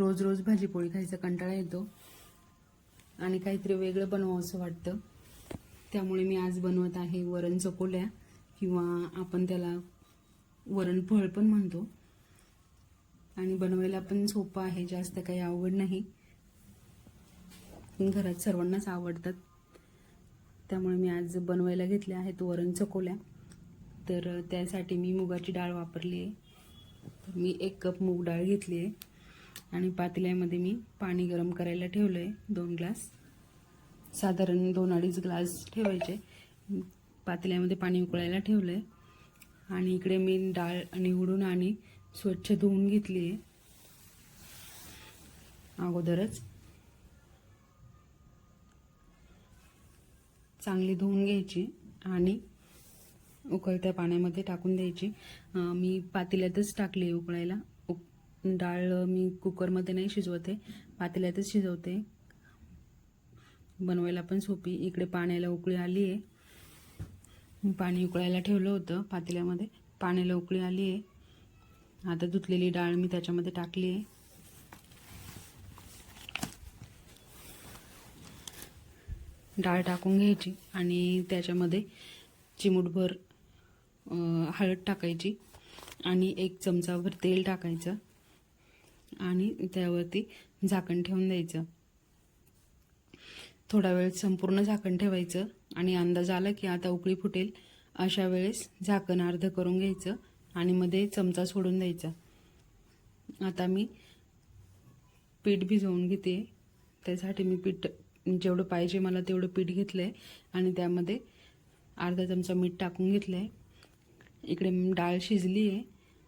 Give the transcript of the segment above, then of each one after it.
रोज रोज भाजीपोळी खायचा कंटाळा येतो. आणि काहीतरी वेगळं बनवावं असं वाटतं. त्यामुळे मी आज बनवत आहे वरण चकोल्या किंवा आपण त्याला वरणफळ पण म्हणतो. आणि बनवायला पण सोपं आहे जास्त काही अवघड नाही. घरात सर्वांनाच आवडतात. त्यामुळे मी आज बनवायला घेतल्या आहेत वरण चकोल्या. तर त्यासाठी मी मुगाची डाळ वापरली आहे. तर मी एक कप मूग डाळ घेतली आहे. आणि पातेल्यामध्ये मी पाणी गरम करायला ठेवलं आहे दोन ग्लास. साधारण दोन अडीच ग्लास ठेवायचे. पातेल्यामध्ये पाणी उकळायला ठेवलं आहे आणि इकडे मी डाळ निवडून आणि स्वच्छ धुवून घेतली आहे अगोदरच चांगली धुवून घ्यायची आणि उकळत्या पाण्यामध्ये टाकून द्यायची. मी पातेल्यातच टाकली आहे उकळायला. डाळ मी कुकरमध्ये नाही शिजवते. पातेल्यातच शिजवते. बनवायला पण सोपी. इकडे पाण्याला उकळी आली आहे. पाणी उकळायला ठेवलं होतं पातेल्यामध्ये. पाण्याला उकळी आली आहे. आता धुतलेली डाळ मी त्याच्यामध्ये टाकली आहे. डाळ टाकून घ्यायची आणि त्याच्यामध्ये चिमूटभर हळद टाकायची आणि एक चमचाभर तेल टाकायचं. आणि त्यावरती झाकण ठेवून द्यायचं. थोडा वेळ संपूर्ण झाकण ठेवायचं आणि अंदाज आला की आता उकळी फुटेल अशा वेळेस झाकण अर्ध करून घ्यायचं आणि मध्ये चमचा सोडून द्यायचा. आता मी पीठ भिजवून घेते. त्यासाठी मी पीठ जेवढं पाहिजे मला तेवढं पीठ घेतलं आहे आणि त्यामध्ये अर्धा चमचा मीठ टाकून घेतलं आहे इकडे डाळ शिजली आहे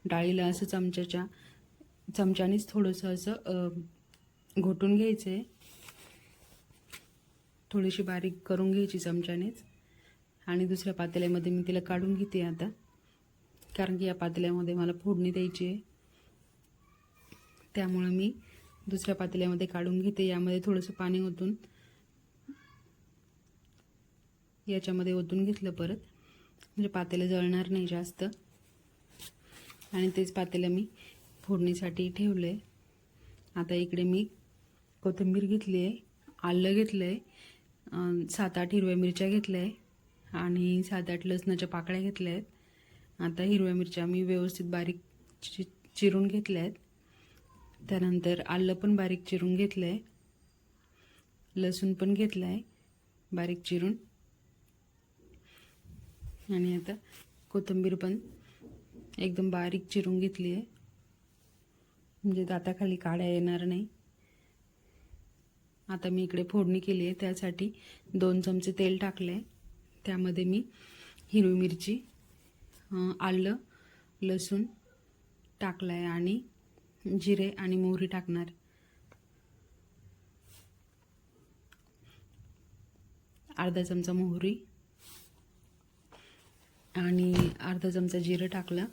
डाळीला असं चमच्याच्या चमच्यानेच थोडंसं असं घोटून घ्यायचं आहे थोडीशी बारीक करून घ्यायची चमच्यानेच. आणि दुसऱ्या पातेल्यामध्ये मी तिला काढून घेते आता. कारण की या पातेल्यामध्ये मला फोडणी द्यायची आहे. त्यामुळं मी दुसऱ्या पातेल्यामध्ये काढून घेते. यामध्ये थोडंसं पाणी ओतून याच्यामध्ये ओतून घेतलं परत. म्हणजे पातेलं जळणार नाही जास्त. आणि तेच पातेलं मी फोडणीसाठी ठेवलं. आहे आता इकडे मी कोथिंबीर घेतली आहे आलं घेतलं आहे सात आठ हिरव्या मिरच्या घेतल्या आहे आणि सात आठ लसणाच्या पाकळ्या घेतल्या आहेत आता हिरव्या मिरच्या मी व्यवस्थित बारीक चि चिरून घेतल्या आहेत त्यानंतर आलं पण बारीक चिरून घेतलं आहे लसूण पण घेतलं आहे बारीक चिरून. आणि आता कोथिंबीर पण एकदम बारीक चिरून घेतली आहे म्हणजे दाताखाली काड्या येणार नाही. आता मी इकडे फोडणी केली आहे त्यासाठी दोन चमचे तेल टाकले त्यामध्ये मी हिरवी मिरची आलं लसूण टाकलं आहे आणि जिरे आणि मोहरी टाकणार. अर्धा चमचा मोहरी आणि अर्धा चमचा जिरं टाकलं.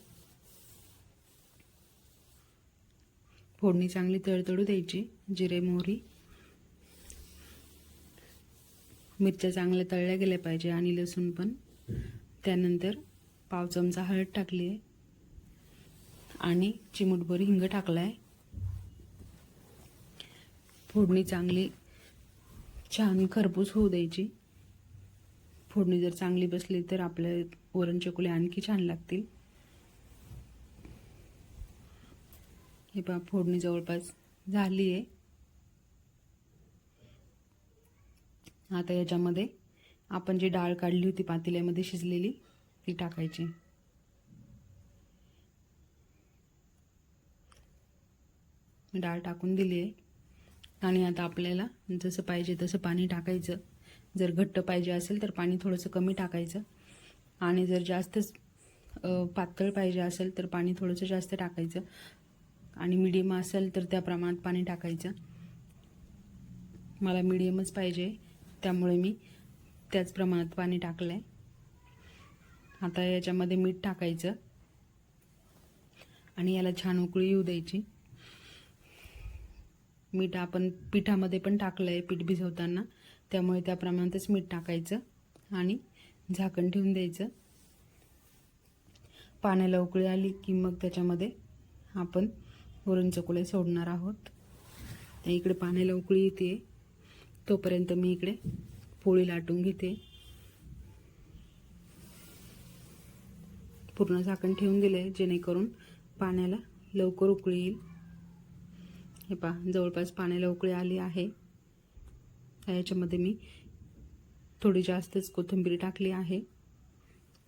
फोडणी चांगली तळतळू द्यायची जिरे मोहरी. मिरच्या चांगल्या तळल्या गेल्या पाहिजे आणि लसूण पण. त्यानंतर पाव चमचा हळद टाकली आहे आणि चिमूटभर हिंग टाकला आहे फोडणी चांगली छान खरपूस होऊ द्यायची. फोडणी जर चांगली बसली तर आपल्या वरण चकुले आणखी छान लागतील. हे पहा फोडणी जवळपास झाली आहे. आता याच्यामध्ये आपण जी डाळ काढली होती पातेल्यामध्ये शिजलेली ती टाकायची. डाळ टाकून दिली आहे. आणि आता आपल्याला जसं पाहिजे तसं पाणी टाकायचं. जर घट्ट पाहिजे असेल तर पाणी थोडंसं कमी टाकायचं. आणि जर जास्तच पातळ पाहिजे असेल तर पाणी थोडंसं जास्त टाकायचं. आणि मिडियम असेल तर त्या प्रमाणात पाणी टाकायचं. मला मिडियमच पाहिजे. त्यामुळे मी त्याच प्रमाणात पाणी टाकलं आहे आता याच्यामध्ये मीठ टाकायचं. आणि याला छान उकळी येऊ द्यायची. मीठ आपण पिठामध्ये पण टाकलं आहे पीठ भिजवताना. त्यामुळे त्या प्रमाणातच मीठ टाकायचं आणि झाकण ठेवून द्यायचं. पाण्याला उकळी आली की मग त्याच्यामध्ये आपण वरून चकुले सोडणार आहोत. तर इकडे पाण्याला उकळी येते. तोपर्यंत मी इकडे पोळी लाटून घेते. पूर्ण झाकण ठेवून दिले जेणेकरून पाण्याला लवकर उकळी येईल. हे पहा जवळपास पाण्याला उकळी आली आहे. याच्यामध्ये मी थोडी जास्तच कोथिंबीर टाकली आहे.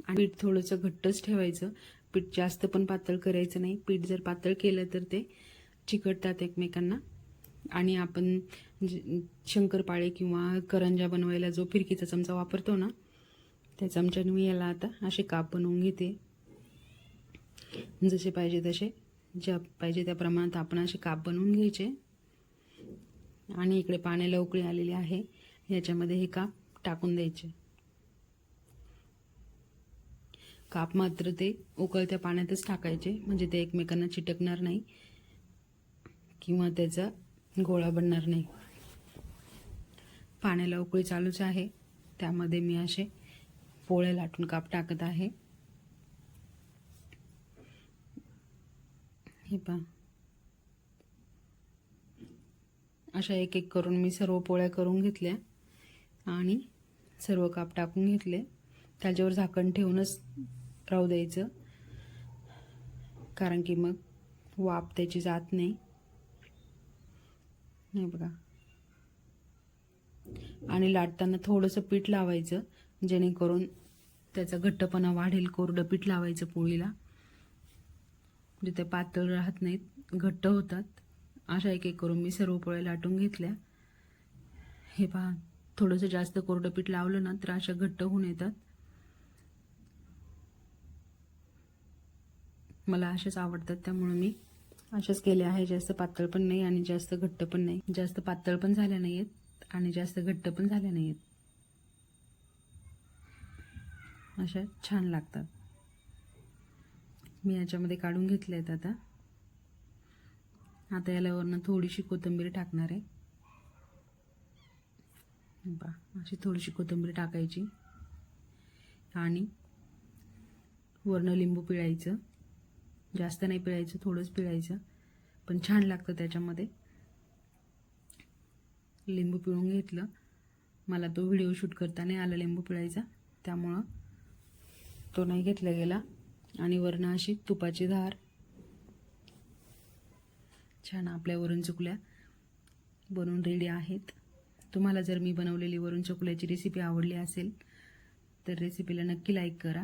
आणि पीठ थोडंसं घट्टच ठेवायचं. पीठ जास्त पण पातळ करायचं नाही. पीठ जर पातळ केलं तर ते चिकटतात एकमेकांना. आणि आपण शंकरपाळे किंवा करंजा बनवायला जो फिरकीचा चमचा वापरतो ना त्या चमच्याने मी याला आता असे काप बनवून घेते. जसे पाहिजे तसे ज्या पाहिजे त्या प्रमाणात आपण असे काप बनवून घ्यायचे. आणि इकडे पाण्याला उकळी आलेली आहे. याच्यामध्ये हे काप टाकून द्यायचे. काप मात्र ते उकळत्या पाण्यातच टाकायचे. म्हणजे ते एकमेकांना चिटकणार नाही किंवा त्याचा गोळा बनणार नाही. पाण्याला उकळी चालूच आहे. त्यामध्ये मी असे पोळ्या लाटून काप टाकत आहे. हे पा अशा एक एक करून मी सर्व पोळ्या करून घेतल्या आणि सर्व काप टाकून घेतले. त्याच्यावर झाकण ठेवूनच राहू द्यायचं. कारण की मग वाप त्याची जात नाही. नाही बघा. आणि लाटताना थोडंसं पीठ लावायचं जेणेकरून त्याचा घट्टपणा वाढेल कोरडं पीठ लावायचं पोळीला. म्हणजे ते पातळ राहत नाहीत घट्ट होतात. अशा एक एक करून मी सर्व पोळ्या लाटून घेतल्या. हे पहा थोडंसं जास्त कोरडं पीठ लावलं ना तर अशा घट्ट होऊन येतात. मला असेच आवडतात त्यामुळे मी अशाच केल्या आहे. जास्त पातळ पण नाही आणि जास्त घट्ट पण नाही. जास्त पातळ पण झाल्या नाही आहेत आणि जास्त घट्ट पण झाल्या नाही आहेत अशा छान लागतात. मी याच्यामध्ये काढून घेतले आहेत आता. आता याला वरनं थोडीशी कोथिंबीर टाकणार आहे. बा अशी थोडीशी कोथिंबीर टाकायची. आणि वरनं लिंबू पिळायचं. जास्त नाही पिळायचं थोडंच पिळायचं. पण छान लागतं त्याच्यामध्ये. लिंबू पिळून घेतलं. मला तो व्हिडिओ शूट करता नाही आला लिंबू पिळायचा. त्यामुळं तो नाही घेतला गेला. आणि वरणं अशी तुपाची धार. छान आपल्या वरून चुकल्या. बनवून रेडी आहेत. तुम्हाला जर मी बनवलेली वरून चुकल्याची रेसिपी आवडली असेल तर रेसिपीला नक्की लाईक करा.